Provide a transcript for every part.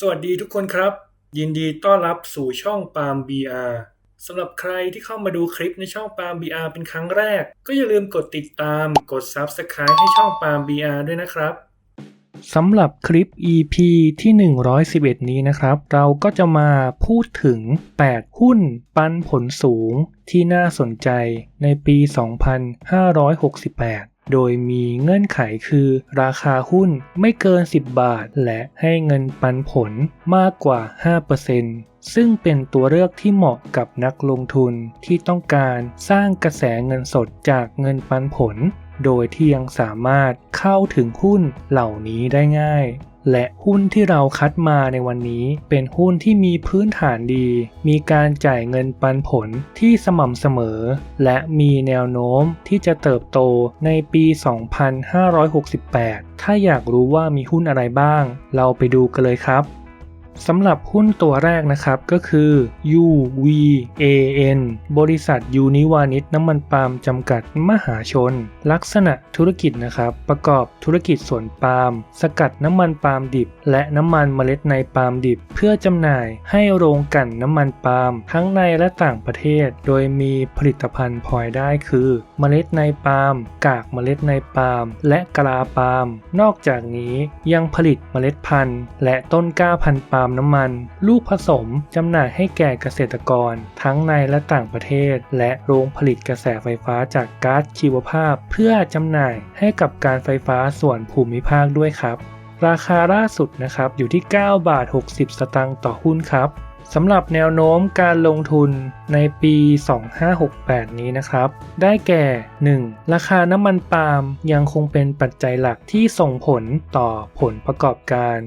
สวัสดีทุกคนครับ ยินดีต้อนรับสู่ช่องปาล์ม BR สำหรับใครที่เข้ามาดูคลิปในช่องปาล์ม BR เป็นครั้งแรก ก็อย่าลืมกดติดตามกด Subscribe ให้ช่องปาล์ม BR ด้วยนะครับสำหรับคลิป EP ที่ 111 นี้นะครับ เราก็จะมาพูดถึง 8 หุ้นปันผลสูงที่น่าสนใจในปี 2568 โดยมีเงื่อนไขคือราคาหุ้นไม่เกิน 10 บาท และให้เงินปันผลมากกว่า 5%ซึ่งเป็นตัวเลือกที่เหมาะกับนักลงทุนที่ต้องการสร้างกระแสเงินสดจากเงินปันผล โดยที่ยังสามารถเข้าถึงหุ้นเหล่านี้ได้ง่าย และหุ้นที่เราคัดมาในวันนี้ เป็นหุ้นที่มีพื้นฐานดี มีการจ่ายเงินปันผลที่สม่ำเสมอ และมีแนวโน้มที่จะเติบโตในปี 2568 ถ้าอยากรู้ว่ามีหุ้นอะไรบ้าง เราไปดูกันเลยครับ สำหรับหุ้นตัวแรกนะครับก็คือ UVAN บริษัทยูนิวานิชน้ำมันปาล์มจำกัดมหาชน ลักษณะธุรกิจนะครับ ประกอบธุรกิจสวนปาล์มสกัดน้ำมันปาล์มดิบ และน้ำมันเมล็ดในปาล์มดิบ เพื่อจำหน่ายให้โรงกลั่นน้ำมันปาล์มทั้งในและต่างประเทศ โดยมีผลิตภัณฑ์พลอยได้คือ เมล็ดในปาล์มกากเมล็ดในปาล์มและกลาปาล์มนอกจากนี้ยังผลิตเมล็ดพันธุ์ และต้นกล้าพันธุ์ปาล์มน้ำมัน ลูกผสมจำหน่ายให้แก่เกษตรกร ทั้งในและต่างประเทศ และโรงผลิตกระแสไฟฟ้าจากก๊าซชีวภาพ เพื่อจำหน่ายให้กับการไฟฟ้าส่วนภูมิภาคด้วยครับ ราคาล่าสุดนะครับอยู่ที่ 9 บาท 60 สตางค์ต่อหุ้นครับ สำหรับแนวโน้มการลงทุนในปี 2568 นี้นะครับ ได้แก่ 1. ราคาน้ำมันปาล์มยังคงเป็นปัจจัยหลักที่ส่งผลต่อผลประกอบการ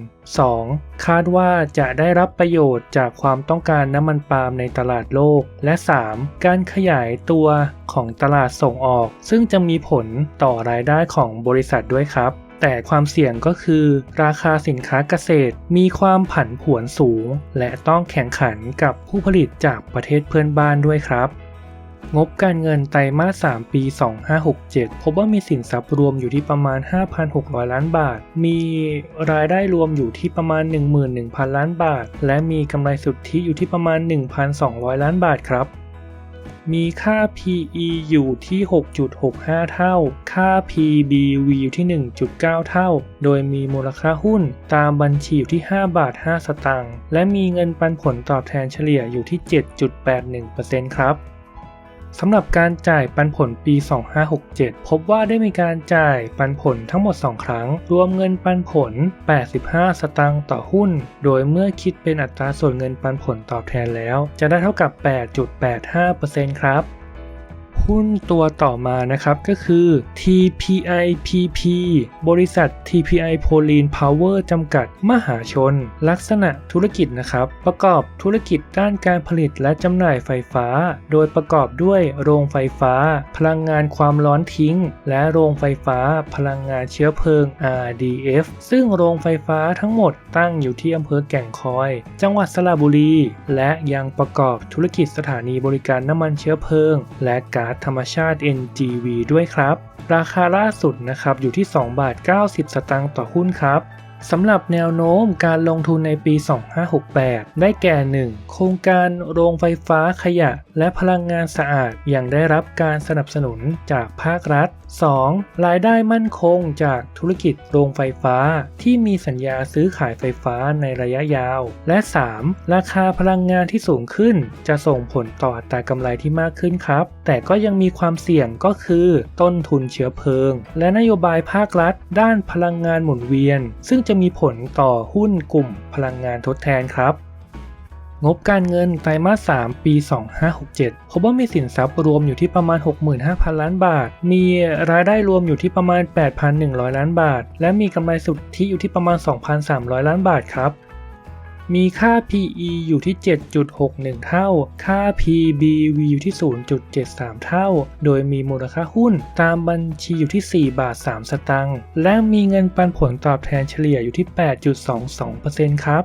2. คาดว่าจะได้รับประโยชน์จากความต้องการน้ำมันปาล์มในตลาดโลก และ 3. การขยายตัวของตลาดส่งออก ซึ่งจะมีผลต่อรายได้ของบริษัทด้วยครับ แต่ความเสี่ยงก็คือ ราคาสินค้าเกษตรมีความผันผวนสูง และต้องแข่งขันกับผู้ผลิตจากประเทศเพื่อนบ้านด้วยครับงบการเงินไตรมาส 3 ปี 2567 พบว่ามีสินทรัพย์รวมอยู่ที่ประมาณ 5,600 ล้านบาท มีรายได้รวมอยู่ที่ประมาณ 11,000 ล้านบาท และมีกำไรสุทธิอยู่ที่ประมาณ 1,200 ล้านบาทครับ มีค่า PE อยู่ที่ 6.65 เท่า ค่า PBV อยู่ที่ 1.9 เท่า โดยมีมูลค่าหุ้นตามบัญชีอยู่ที่ 5 บาท 5 สตางค์ และมีเงินปันผลตอบแทนเฉลี่ยอยู่ที่ 7.81%ครับ สำหรับการจ่ายปันผลปี 2567 พบว่าได้มีการจ่ายปันผลทั้งหมด 2 ครั้ง รวมเงินปันผล 85 สตางค์ต่อหุ้น โดยเมื่อคิดเป็นอัตราส่วนเงินปันผลตอบแทนแล้ว จะได้เท่ากับ 8.85%ครับ หุ้นตัวต่อมานะครับก็คือ TPIPP บริษัท TPI Poline Power จำกัดมหาชน ลักษณะธุรกิจนะครับ ประกอบธุรกิจด้านการผลิตและจำหน่ายไฟฟ้า โดยประกอบด้วยโรงไฟฟ้า พลังงานความร้อนทิ้ง และโรงไฟฟ้า พลังงานเชื้อเพลิง RDF ซึ่งโรงไฟฟ้าทั้งหมดตั้งอยู่ที่อำเภอแก่งคอย จังหวัดสระบุรี และยังประกอบธุรกิจสถานีบริการน้ำมันเชื้อเพลิง และก๊าซธรรมชาติ NGV ด้วยครับ ราคาล่าสุดนะครับอยู่ที่ 2 บาท 90 สตางค์ต่อหุ้นครับ สำหรับแนวโน้มการลงทุนในปี 2568 ได้แก่ 1. โครงการโรงไฟฟ้าขยะและพลังงานสะอาดอยังได้รับการสนับสนุนจากภาครัฐ 2. รายได้มั่นคงจากธุรกิจโรงไฟฟ้าที่มีสัญญาซื้อขายไฟฟ้าในระยะยาว และ 3. ราคาพลังงานที่สูงขึ้น จะส่งผลต่ออัตรากำไรที่มากขึ้นครับ แต่ก็ยังมีความเสี่ยงก็คือ ต้นทุนเชื้อเพลิง และนโยบายภาครัฐ ด้านพลังงานหมุนเวียน ซึ่งจะมีผลต่อหุ้นกลุ่มพลังงานทดแทนครับ งบการเงินไตรมาส 3 ปี 2567 พบว่ามีสินทรัพย์รวมอยู่ที่ประมาณ 65,000 ล้านบาท มีรายได้รวมอยู่ที่ประมาณ 8,100 ล้านบาท และมีกำไรสุทธิอยู่ที่ประมาณ 2,300 ล้านบาทครับ มีค่า PE อยู่ที่ 7.61 เท่า ค่า PBV อยู่ที่ 0.73 เท่า โดยมีมูลค่าหุ้นตามบัญชีอยู่ที่ 4 บาท 3 สตางค์ และมีเงินปันผลตอบแทนเฉลี่ยอยู่ที่ 8.22%ครับ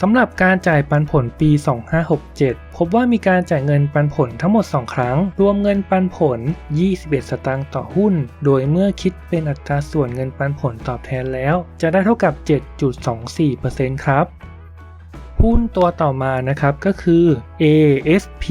สำหรับการจ่ายปันผลปี 2567 พบว่ามีการจ่ายเงินปันผลทั้งหมด 2 ครั้ง รวมเงินปันผล 21 สตางค์ต่อหุ้น โดยเมื่อคิดเป็นอัตราส่วนเงินปันผลตอบแทนแล้ว จะได้เท่ากับ 7.24%ครับ หุ้นตัวต่อมานะครับก็คือ ASP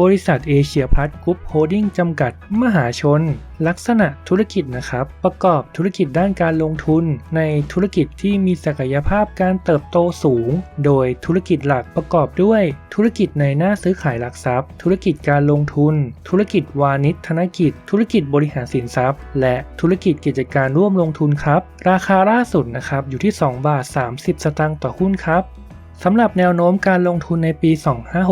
บริษัทเอเชียพลัสกรุ๊ปโฮดดิ้งจำกัดมหาชน ลักษณะธุรกิจนะครับ ประกอบธุรกิจด้านการลงทุน ในธุรกิจที่มีศักยภาพการเติบโตสูง โดยธุรกิจหลักประกอบด้วย ธุรกิจในหน้าซื้อขายหลักทรัพย์ ธุรกิจการลงทุน ธุรกิจวานิชธนกิจ ธุรกิจบริหารสินทรัพย์ และธุรกิจกิจการร่วมลงทุนครับ ราคาล่าสุดนะครับอยู่ที่ 2 บาท 30 สตางค์ต่อหุ้นครับ สำหรับแนวโน้มการลงทุนในปี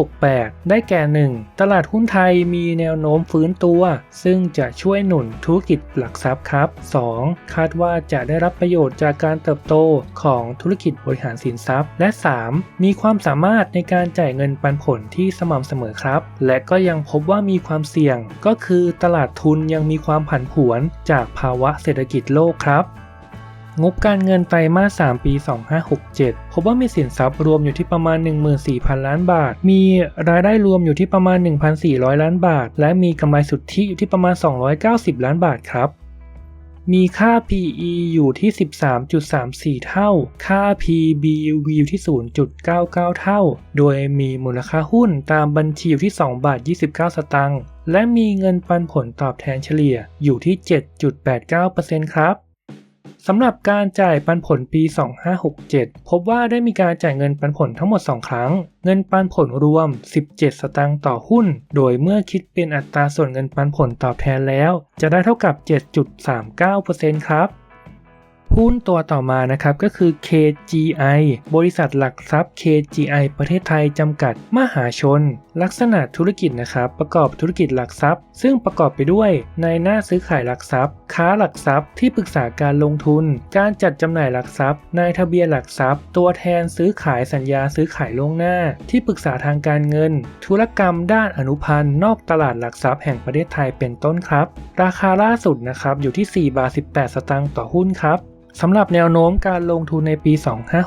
2568 ได้แก่ 1. ตลาดหุ้นไทยมีแนวโน้มฟื้นตัว ซึ่งจะช่วยหนุนธุรกิจหลักทรัพย์ครับ 2. คาดว่าจะได้รับประโยชน์จากการเติบโตของธุรกิจบริหารสินทรัพย์ และ 3. มีความสามารถในการจ่ายเงินปันผลที่สม่ำเสมอครับ และก็ยังพบว่ามีความเสี่ยง ก็คือตลาดทุนยังมีความผันผวนจากภาวะเศรษฐกิจโลกครับ งบการเงินไตรมาส 3 ปี 2567 พบว่ามีสินทรัพย์รวมอยู่ที่ประมาณ 14,000 ล้านบาท มีรายได้รวมอยู่ที่ประมาณ 1,400 ล้านบาท และมีกำไรสุทธิอยู่ที่ประมาณ 290 ล้านบาทครับมีค่า PE อยู่ที่ 13.34 เท่า ค่า PBV อยู่ที่ 0.99 เท่า โดยมีมูลค่าหุ้นตามบัญชีอยู่ที่ 2 บาท 29 สตางค์ และมีเงินปันผลตอบแทนเฉลี่ยอยู่ที่ 7.89%ครับ สำหรับการจ่ายปันผลปี 2567 พบว่าได้มีการจ่ายเงินปันผลทั้งหมด 2 ครั้ง เงินปันผลรวม 17 สตางค์ต่อหุ้น โดยเมื่อคิดเป็นอัตราส่วนเงินปันผลตอบแทนแล้ว จะได้เท่ากับ 7.39%ครับ หุ้นตัวต่อมานะครับก็คือ KGI บริษัทหลักทรัพย์ KGI ประเทศไทยจำกัดมหาชน ลักษณะธุรกิจนะครับประกอบธุรกิจหลักทรัพย์ ซึ่งประกอบไปด้วยในหน้าซื้อขายหลักทรัพย์ ค้าหลักทรัพย์ที่ปรึกษาการลงทุน การจัดจำหน่ายหลักทรัพย์ นายทะเบียนหลักทรัพย์ ตัวแทนซื้อขายสัญญาซื้อขายล่วงหน้า ที่ปรึกษาทางการเงิน ธุรกรรมด้านอนุพันธ์ นอกตลาดหลักทรัพย์แห่งประเทศไทยเป็นต้นครับ ราคาล่าสุดนะครับอยู่ที่4บาท18 สตางค์ต่อหุ้นครับ สำหรับแนวโน้มการลงทุนในปี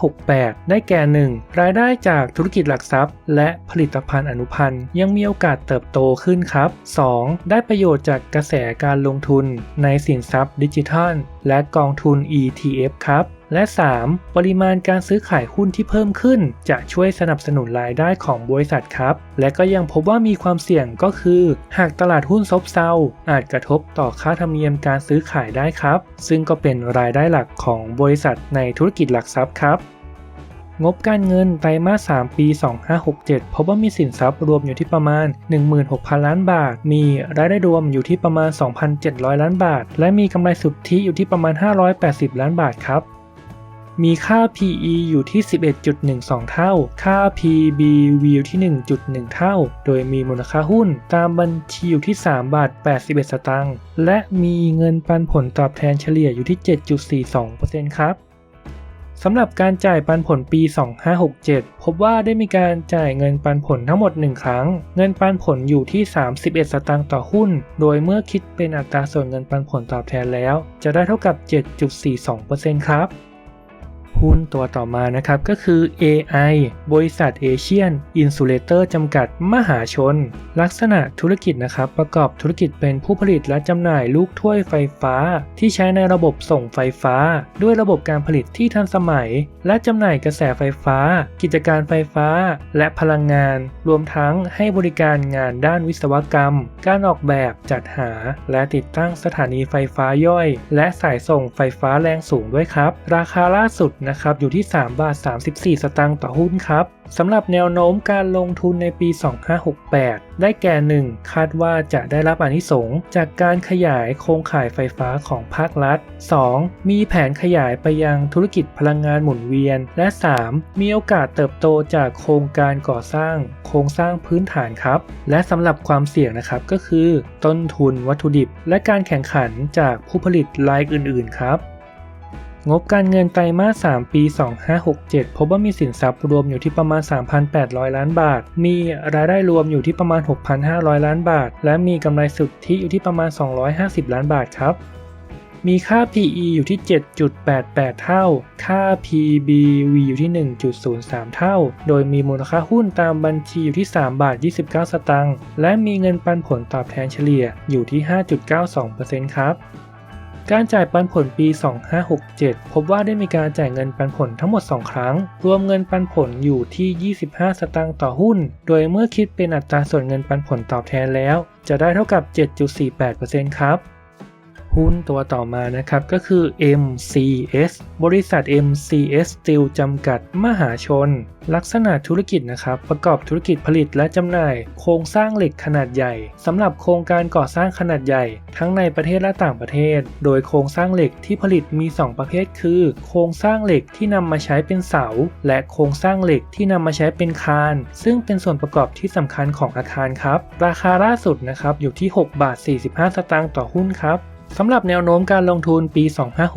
2568 ได้แก่ 1. รายได้จากธุรกิจหลักทรัพย์ และผลิตภัณฑ์อนุพันธ์ยังมีโอกาสเติบโตขึ้นครับ 2. ได้ประโยชน์จากกระแสการลงทุนในสินทรัพย์ดิจิทัลและกองทุน ETF ครับ และ 3. ปริมาณการซื้อขายหุ้นที่เพิ่มขึ้น จะช่วยสนับสนุนรายได้ของบริษัทครับ และก็ยังพบว่ามีความเสี่ยงก็คือ หากตลาดหุ้นซบเซาอาจกระทบต่อค่าธรรมเนียมการซื้อขายได้ครับ ซึ่งก็เป็นรายได้หลักของบริษัทในธุรกิจหลักทรัพย์ครับ งบการเงินไตรมาส 3 ปี 2567 พบว่ามีสินทรัพย์รวมอยู่ที่ประมาณ 16,000 ล้านบาท มีรายได้รวมอยู่ที่ประมาณ 2,700 ล้านบาท และมีกำไรสุทธิอยู่ที่ประมาณ 580 ล้านบาทครับมีค่า PE อยู่ที่ 11.12 เท่า ค่า PBV อยู่ที่ 1.1 เท่า โดยมีมูลค่าหุ้นตามบัญชีอยู่ที่ 3 บาท 81 สตางค์ และมีเงินปันผลตอบแทนเฉลี่ยอยู่ที่ 7.42%ครับ สำหรับการจ่ายปันผลปี 2567 พบว่าได้มีการจ่ายเงินปันผลทั้งหมด 1 ครั้ง เงินปันผลอยู่ที่ 31 สตางค์ต่อหุ้น โดยเมื่อคิดเป็นอัตราส่วนเงินปันผลตอบแทนแล้ว จะได้เท่ากับ 7.42%ครับ หุ้นตัวต่อมานะครับก็คือ AI บริษัทเอเชียนอินซูเลเตอร์จำกัดมหาชน ลักษณะธุรกิจนะครับประกอบธุรกิจเป็นผู้ผลิตและจำหน่ายลูกถ้วยไฟฟ้า ที่ใช้ในระบบส่งไฟฟ้า ด้วยระบบการผลิตที่ทันสมัย และจำหน่ายกระแสไฟฟ้า กิจการไฟฟ้า และพลังงาน รวมทั้งให้บริการงานด้านวิศวกรรม การออกแบบจัดหา และติดตั้งสถานีไฟฟ้าย่อย และสายส่งไฟฟ้าแรงสูงด้วยครับ ราคาล่าสุดนะครับอยู่ที่ 3 บาท 34 สตางค์ต่อหุ้นครับสำหรับแนวโน้มการลงทุนในปี 2568 ได้แก่ 1. คาดว่าจะได้รับอนิสงจากการขยายโครงข่ายไฟฟ้าของภาครัฐ 2. มีแผนขยายไปยังธุรกิจพลังงานหมุนเวียน และ 3. มีโอกาสเติบโตจากโครงการก่อสร้าง โครงสร้างพื้นฐานครับ และสำหรับความเสี่ยงนะครับก็คือ ต้นทุนวัตถุดิบ และการแข่งขันจากผู้ผลิตรายอื่น ๆ ครับ งบการเงินไตรมาส 3 ปี 2567 พบว่ามีสินทรัพย์รวมอยู่ที่ประมาณ 3,800 ล้านบาท มีรายได้รวมอยู่ที่ประมาณ 6,500 ล้านบาท และมีกำไรสุทธิอยู่ที่ประมาณ 250 ล้านบาทครับ มีค่า PE อยู่ที่ 7.88 เท่า ค่า PBV อยู่ที่ 1.03 เท่า โดยมีมูลค่าหุ้นตามบัญชีอยู่ที่ 3 บาท 29 สตางค์ และมีเงินปันผลตอบแทนเฉลี่ยอยู่ที่ 5.92%ครับ การจ่ายปันผลปี 2567 พบว่าได้มีการจ่ายเงินปันผลทั้งหมด 2 ครั้ง รวมเงินปันผลอยู่ที่ 25 สตางค์ต่อหุ้น โดยเมื่อคิดเป็นอัตราส่วนเงินปันผลตอบแทนแล้ว จะได้เท่ากับ 7.48%ครับ หุ้นตัวต่อมานะครับก็คือ MCS บริษัท MCS Steel จำกัดมหาชน ลักษณะธุรกิจนะครับประกอบธุรกิจผลิตและจำหน่าย โครงสร้างเหล็กขนาดใหญ่สำหรับโครงการก่อสร้างขนาดใหญ่ ทั้งในประเทศและต่างประเทศ โดยโครงสร้างเหล็กที่ผลิตมี 2 ประเภท คือ โครงสร้างเหล็กที่นำมาใช้เป็นเสา และโครงสร้างเหล็กที่นำมาใช้เป็นคาน ซึ่งเป็นส่วนประกอบที่สำคัญของอาคารครับ ราคาล่าสุดนะครับอยู่ที่ 6 บาท 45 สตางค์ต่อหุ้นครับ สำหรับแนวโน้มการลงทุนปี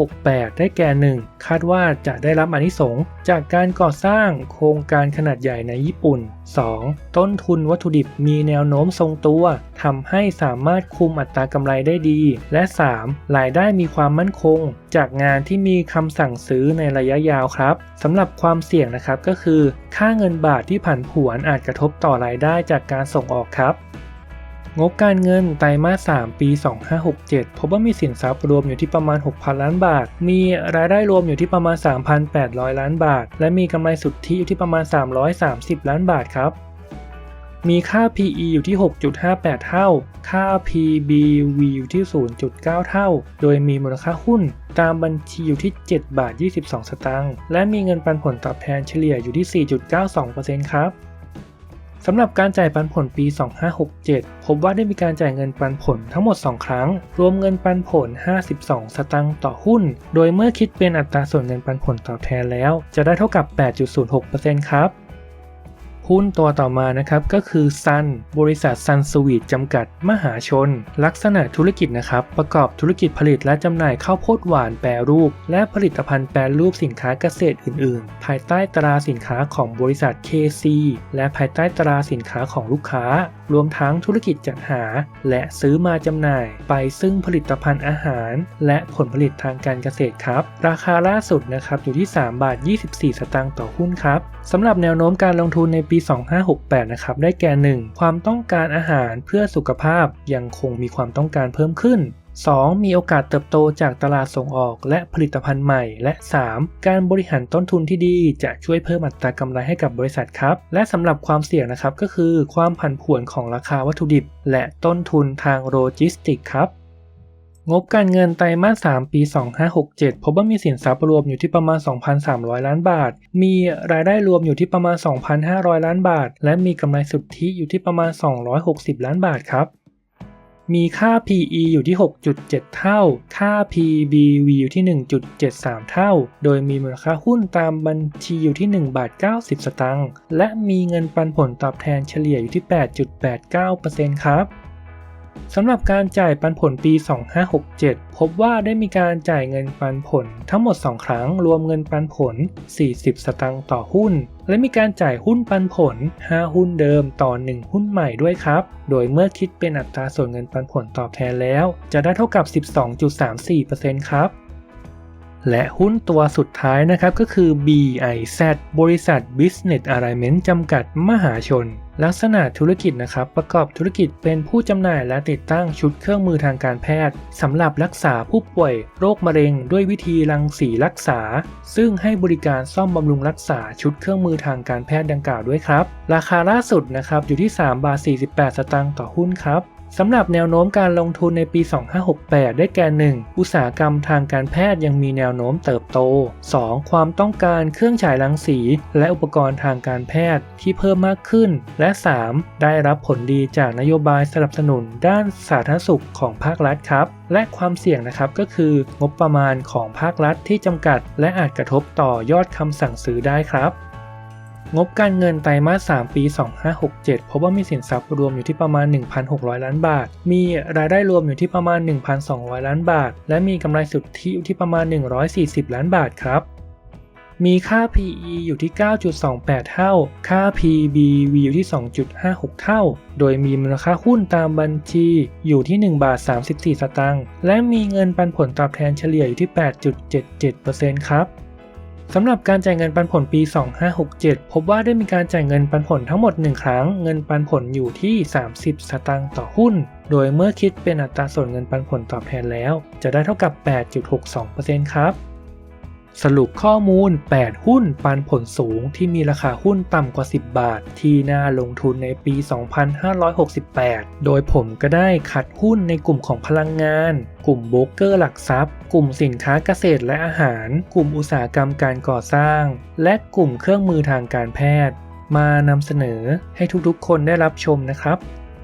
2568 ได้แก่ 1. คาดว่าจะได้รับอนิสงจากการก่อสร้างโครงการขนาดใหญ่ในญี่ปุ่น 2. ต้นทุนวัตถุดิบมีแนวโน้มทรงตัวทำให้สามารถคุมอัตรากำไรได้ดี และ 3. รายได้มีความมั่นคง จากงานที่มีคำสั่งซื้อในระยะยาวครับสำหรับความเสี่ยงนะครับก็คือ ค่าเงินบาทที่ผันผวนอาจกระทบต่อรายได้จากการส่งออกครับ งบการเงินไตรมาส 3 ปี 2567 พบว่ามีสินทรัพย์รวมอยู่ที่ประมาณ 6,000 ล้านบาท มีรายได้รวมอยู่ที่ประมาณ 3,800 ล้านบาท และมีกำไรสุทธิอยู่ที่ประมาณ 330 ล้านบาทครับมีค่า PE อยู่ที่ 6.58 เท่า ค่า PBV อยู่ที่ 0.9 เท่า โดยมีมูลค่าหุ้นตามบัญชีอยู่ที่ 7 บาท 22 สตางค์ และมีเงินปันผลตอบแทนเฉลี่ยอยู่ที่ 4.92%ครับ สำหรับการจ่ายปันผลปี 2567 พบว่าได้มีการจ่ายเงินปันผลทั้งหมด 2 ครั้ง รวมเงินปันผล 52 สตางค์ต่อหุ้น โดยเมื่อคิดเป็นอัตราส่วนเงินปันผลตอบแทนแล้ว จะได้เท่ากับ 8.06%ครับ หุ้นตัวต่อมานะครับก็คือซันบริษัทซันสวีทจำกัดมหาชน ลักษณะธุรกิจนะครับประกอบธุรกิจผลิตและจำหน่ายข้าวโพดหวานแปรรูป และผลิตภัณฑ์แปรรูปสินค้าเกษตรอื่น ๆ ภายใต้ตราสินค้าของบริษัท KC และภายใต้ตราสินค้าของลูกค้า รวมทั้งธุรกิจจัดหา และซื้อมาจำหน่าย ไปซึ่งผลิตภัณฑ์อาหาร และผลผลิตทางการเกษตรครับ ราคาล่าสุดนะครับอยู่ที่ 3 บาท 24 สตางค์ต่อหุ้นครับสำหรับแนวโน้มการลงทุนในปี 2568 นะครับ ได้แก่ 1. ความต้องการอาหารเพื่อสุขภาพยังคงมีความต้องการเพิ่มขึ้น 2. มีโอกาสเติบโตจากตลาดส่งออกและผลิตภัณฑ์ใหม่ และ 3. การบริหารต้นทุนที่ดีจะช่วยเพิ่มอัตรากำไรให้กับบริษัทครับ และสำหรับความเสี่ยงนะครับก็คือความผันผวนของราคาวัตถุดิบ และต้นทุนทางโลจิสติกครับ งบการเงินไตรมาส 3 ปี 2567 พบว่ามีสินทรัพย์รวมอยู่ที่ประมาณ 2,300 ล้านบาท มีรายได้รวมอยู่ที่ประมาณ 2,500 ล้านบาท และมีกำไรสุทธิอยู่ที่ประมาณ 260 ล้านบาทครับ มีค่า PE อยู่ที่ 6.7 เท่า ค่า PBV อยู่ที่ 1.73 เท่า โดยมีมูลค่าหุ้นตามบัญชีอยู่ที่ 1 บาท 90 สตางค์ และมีเงินปันผลตอบแทนเฉลี่ยอยู่ที่ 8.89%ครับ สำหรับการจ่ายปันผลปี 2567 พบว่าได้มีการจ่ายเงินปันผลทั้งหมด 2 ครั้ง รวมเงินปันผล 40 สตางค์ต่อหุ้น และมีการจ่ายหุ้นปันผล 5 หุ้นเดิมต่อ 1 หุ้นใหม่ด้วยครับ โดยเมื่อคิดเป็นอัตราส่วนเงินปันผลตอบแทนแล้ว จะได้เท่ากับ 12.34%ครับและหุ้นตัวสุดท้ายนะครับก็คือ BIZ บริษัท Business Alignment จำกัดมหาชน ลักษณะธุรกิจนะครับประกอบธุรกิจเป็นผู้จำหน่ายและติดตั้งชุดเครื่องมือทางการแพทย์สำหรับรักษาผู้ป่วย โรคมะเร็ง ด้วยวิธีรังสีรักษา ซึ่งให้บริการซ่อมบำรุงรักษาชุดเครื่องมือทางการแพทย์ดังกล่าวด้วยครับ ราคาล่าสุดนะครับอยู่ที่ 3 บาท 48 สตางค์ต่อหุ้นครับ สำหรับแนวโน้มการลงทุนในปี 2568 ได้แก่ 1. อุตสาหกรรมทางการแพทย์ยังมีแนวโน้มเติบโต 2. ความต้องการเครื่องฉายรังสี และอุปกรณ์ทางการแพทย์ที่เพิ่มมากขึ้น และ 3. ได้รับผลดีจากนโยบายสนับสนุนด้านสาธารณสุขของภาครัฐครับ และความเสี่ยงนะครับก็คืองบประมาณของภาครัฐที่จำกัด และอาจกระทบต่อยอดคำสั่งซื้อได้ครับ งบการเงินไตรมาส 3 ปี 2567 พบว่ามีสินทรัพย์รวมอยู่ที่ประมาณ 1,600 ล้านบาท มีรายได้รวมอยู่ที่ประมาณ 1,200 ล้านบาท และมีกำไรสุทธิอยู่ที่ประมาณ 140 ล้านบาทครับมีค่า PE อยู่ที่ 9.28 เท่า ค่า PBV อยู่ที่ 2.56 เท่า โดยมีมูลค่าหุ้นตามบัญชีอยู่ที่ 1 บาท 34 สตางค์ และมีเงินปันผลตอบแทนเฉลี่ยอยู่ที่ 8.77%ครับ สำหรับการจ่ายเงินปันผลปี 2567 พบว่าได้มีการจ่ายเงินปันผลทั้งหมด 1 ครั้ง เงินปันผลอยู่ที่ 30 สตางค์ต่อหุ้น โดยเมื่อคิดเป็นอัตราส่วนเงินปันผลตอบแทนแล้ว จะได้เท่ากับ 8.62%ครับ สรุปข้อมูล 8 หุ้นปันผลสูงที่มีราคาหุ้นต่ำกว่า 10 บาท ที่น่าลงทุนในปี 2568 โดยผมก็ได้คัดหุ้นในกลุ่มของพลังงาน กลุ่มโบรกเกอร์หลักทรัพย์ กลุ่มสินค้าเกษตรและอาหาร กลุ่มอุตสาหกรรมการก่อสร้าง และกลุ่มเครื่องมือทางการแพทย์ มานำเสนอให้ทุกๆ คนได้รับชมนะครับ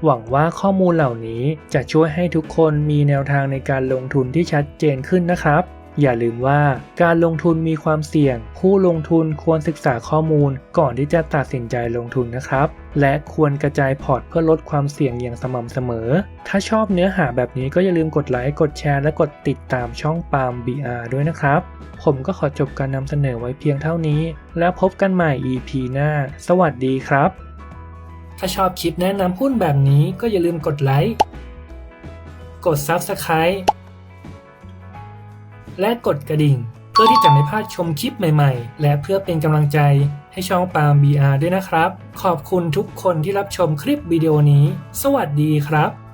หวังว่าข้อมูลเหล่านี้จะช่วยให้ทุกคนมีแนวทางในการลงทุนที่ชัดเจนขึ้นนะครับ อย่าลืมว่าการลงทุนมีความเสี่ยง ผู้ลงทุนควรศึกษาข้อมูลก่อนที่จะตัดสินใจลงทุนนะครับ และควรกระจายพอร์ตเพื่อลดความเสี่ยงอย่างสม่ำเสมอ ถ้าชอบเนื้อหาแบบนี้ก็อย่าลืมกดไลค์กดแชร์และกดติดตามช่องปาล์ม BR ด้วยนะครับ ผมก็ขอจบการนำเสนอไว้เพียงเท่านี้ แล้วพบกันใหม่ EP หน้า สวัสดีครับ ถ้าชอบคลิปแนะนำหุ้นแบบนี้ก็อย่าลืมกดไลค์กด Subscribe และกดกระดิ่ง เพื่อที่จะไม่พลาดชมคลิปใหม่ๆ และเพื่อเป็นกำลังใจให้ช่องปาล์ม BR ด้วยนะครับ ขอบคุณทุกคนที่รับชมคลิปวิดีโอนี้ สวัสดีครับ